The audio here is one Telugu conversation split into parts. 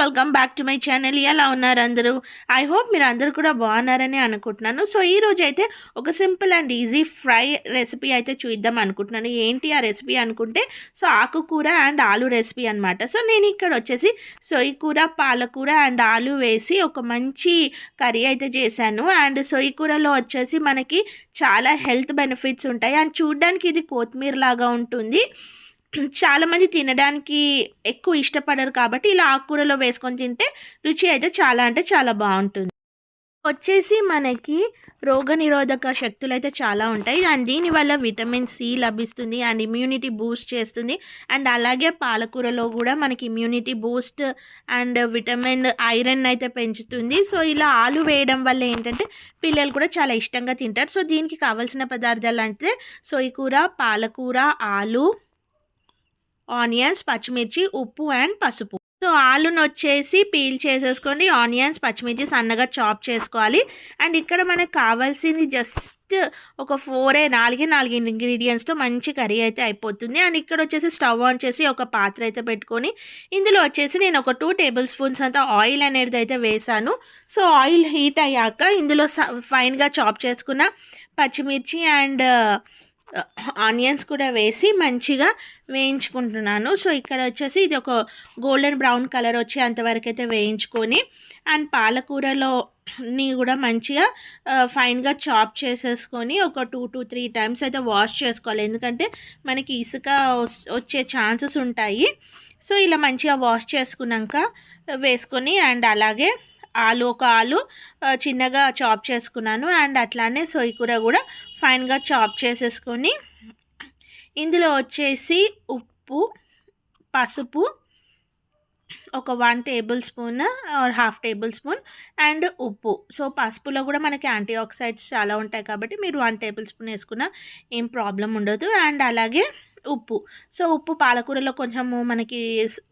Welcome back to my channel ఎలా ఉన్నారు అందరూ? ఐ హోప్ మీరు అందరూ కూడా బాగున్నారని అనుకుంటున్నాను. సో ఈ రోజు అయితే ఒక simple and easy fry recipe అయితే చూద్దాం అనుకుంటున్నాను. ఏంటి ఆ రెసిపీ అనుకుంటే సో ఆకుకూర అండ్ ఆలు రెసిపీ అనమాట సో నేను ఇక్కడ వచ్చేసి సొయ్యి కూర పాలకూర అండ్ ఆలు వేసి ఒక మంచి కర్రీ అయితే చేశాను. అండ్ సొయ్యి కూరలో వచ్చేసి మనకి చాలా హెల్త్ బెనిఫిట్స్ ఉంటాయి. అండ్ చూడ్డానికి ఇది కొత్తిమీర లాగా ఉంటుంది. చాలామంది తినడానికి ఎక్కువ ఇష్టపడరు కాబట్టి ఇలా ఆకుకూరలో వేసుకొని తింటే రుచి అయితే చాలా అంటే చాలా బాగుంటుంది. వచ్చేసి మనకి రోగనిరోధక శక్తులు అయితే చాలా ఉంటాయి. అండ్ దీనివల్ల విటమిన్ సి లభిస్తుంది అండ్ ఇమ్యూనిటీ బూస్ట్ చేస్తుంది. అండ్ అలాగే పాలకూరలో కూడా మనకి immunity boost and vitamin iron అయితే పెంచుతుంది. సో ఇలా ఆలు వేయడం వల్ల ఏంటంటే పిల్లలు కూడా చాలా ఇష్టంగా తింటారు. సో దీనికి కావాల్సిన పదార్థాలు అంటే సొయ్యకూర పాలకూర ఆలు ఆనియన్స్ పచ్చిమిర్చి ఉప్పు అండ్ పసుపు. సో ఆలును వచ్చేసి పీల్ చేసేసుకోండి. ఆనియన్స్ పచ్చిమిర్చి సన్నగా చాప్ చేసుకోవాలి. అండ్ ఇక్కడ మనకు కావాల్సింది జస్ట్ ఒక ఫోరే నాలుగే నాలుగు ఇంగ్రీడియంట్స్తో మంచి కర్రీ అయితే అయిపోతుంది. అండ్ ఇక్కడ వచ్చేసి స్టవ్ ఆన్ చేసి ఒక పాత్ర అయితే పెట్టుకొని ఇందులో వచ్చేసి నేను ఒక టూ టేబుల్ స్పూన్స్ అంతా ఆయిల్ అనేది అయితే వేసాను. సో ఆయిల్ హీట్ అయ్యాక ఇందులో ఫైన్గా చాప్ చేసుకున్న పచ్చిమిర్చి అండ్ ఆనియన్స్ కూడా వేసి మంచిగా వేయించుకుంటున్నాను. సో ఇక్కడ వచ్చేసి ఇది ఒక గోల్డెన్ బ్రౌన్ కలర్ వచ్చి అంతవరకు అయితే వేయించుకొని అండ్ పాలకూరలో ని కూడా మంచిగా ఫైన్గా చాప్ చేసేసుకొని ఒక టూ టు త్రీ టైమ్స్ అయితే వాష్ చేసుకోవాలి. ఎందుకంటే మనకి ఇసుక వచ్చే ఛాన్సెస్ ఉంటాయి. సో ఇలా మంచిగా వాష్ చేసుకున్నాక వేసుకొని అండ్ అలాగే ఆలు ఒక ఆలు చిన్నగా చాప్ చేసుకున్నాను. అండ్ అట్లానే సొయ్యి కూర కూడా ఫైన్గా చాప్ చేసేసుకొని ఇందులో వచ్చేసి ఉప్పు పసుపు ఒక one table spoon or half table spoon and ఉప్పు. సో పసుపులో కూడా మనకి యాంటీ ఆక్సైడ్స్ చాలా ఉంటాయి కాబట్టి మీరు వన్ టేబుల్ స్పూన్ వేసుకున్న ఏం ప్రాబ్లం ఉండదు. అండ్ అలాగే ఉప్పు. సో ఉప్పు పాలకూరలో కొంచెము మనకి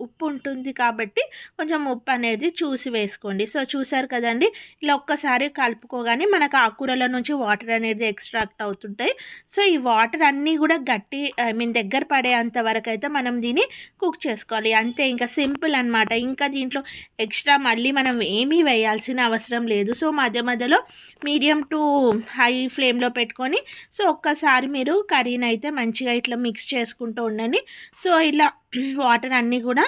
ఉప్పు ఉంటుంది కాబట్టి కొంచెం ఉప్పు అనేది చూసి వేసుకోండి. సో చూసారు కదండి? ఇలా ఒక్కసారి కలుపుకోగానే మనకు ఆకుకూరల నుంచి వాటర్ అనేది ఎక్స్ట్రాక్ట్ అవుతుంటాయి. సో ఈ వాటర్ అన్నీ కూడా గట్టి ఐ మీన్ దగ్గర పడేంత వరకు అయితే మనం దీన్ని కుక్ చేసుకోవాలి. అంతే ఇంకా సింపుల్ అనమాట ఇంకా దీంట్లో ఎక్స్ట్రా మళ్ళీ మనం ఏమీ వేయాల్సిన అవసరం లేదు. సో మధ్య మధ్యలో మీడియం టు హై ఫ్లేమ్లో పెట్టుకొని సో ఒక్కసారి మీరు కర్రీని అయితే మంచిగా ఇట్లా మిక్స్ చేసి చేసుకుంటూ ఉండండి. సో ఇలా వాటర్ అన్నీ కూడా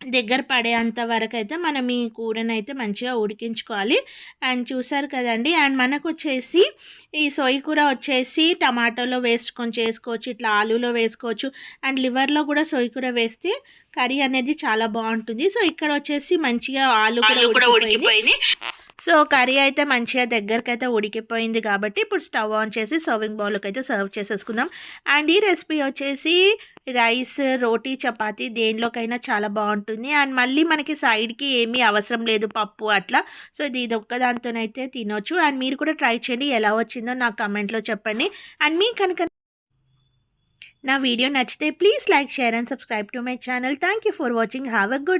దగ్గర పడేంత వరకు అయితే మనం ఈ కూరని అయితే మంచిగా ఉడికించుకోవాలి. అండ్ చూసారు కదండి అండ్ మనకు వచ్చేసి ఈ సొయ్యి కూర వచ్చేసి టమాటోలో వేసుకొని చేసుకోవచ్చు ఇట్లా ఆలూలో వేసుకోవచ్చు అండ్ లివర్లో కూడా సొయ్యి కూర వేస్తే కర్రీ అనేది చాలా బాగుంటుంది. సో ఇక్కడ వచ్చేసి మంచిగా ఆలు కూడా ఉడికిపోయింది. సో కర్రీ అయితే మంచిగా దగ్గరికి అయితే ఉడికిపోయింది కాబట్టి ఇప్పుడు స్టవ్ ఆన్ చేసి సర్వింగ్ బౌల్కి అయితే సర్వ్ చేసేసుకుందాం. అండ్ ఈ రెసిపీ వచ్చేసి రైస్ రోటీ చపాతి దేనిలోకైనా చాలా బాగుంటుంది. అండ్ మళ్ళీ మనకి సైడ్కి ఏమీ అవసరం లేదు పప్పు అట్లా. సో ఇది ఇది ఒక్కదాంతోనైతే తినొచ్చు. అండ్ మీరు కూడా ట్రై చేయండి. ఎలా వచ్చిందో నాకు కమెంట్లో చెప్పండి. అండ్ మీ కనుక నా వీడియో నచ్చితే please like share and subscribe to my channel. Thank you for watching. Have a good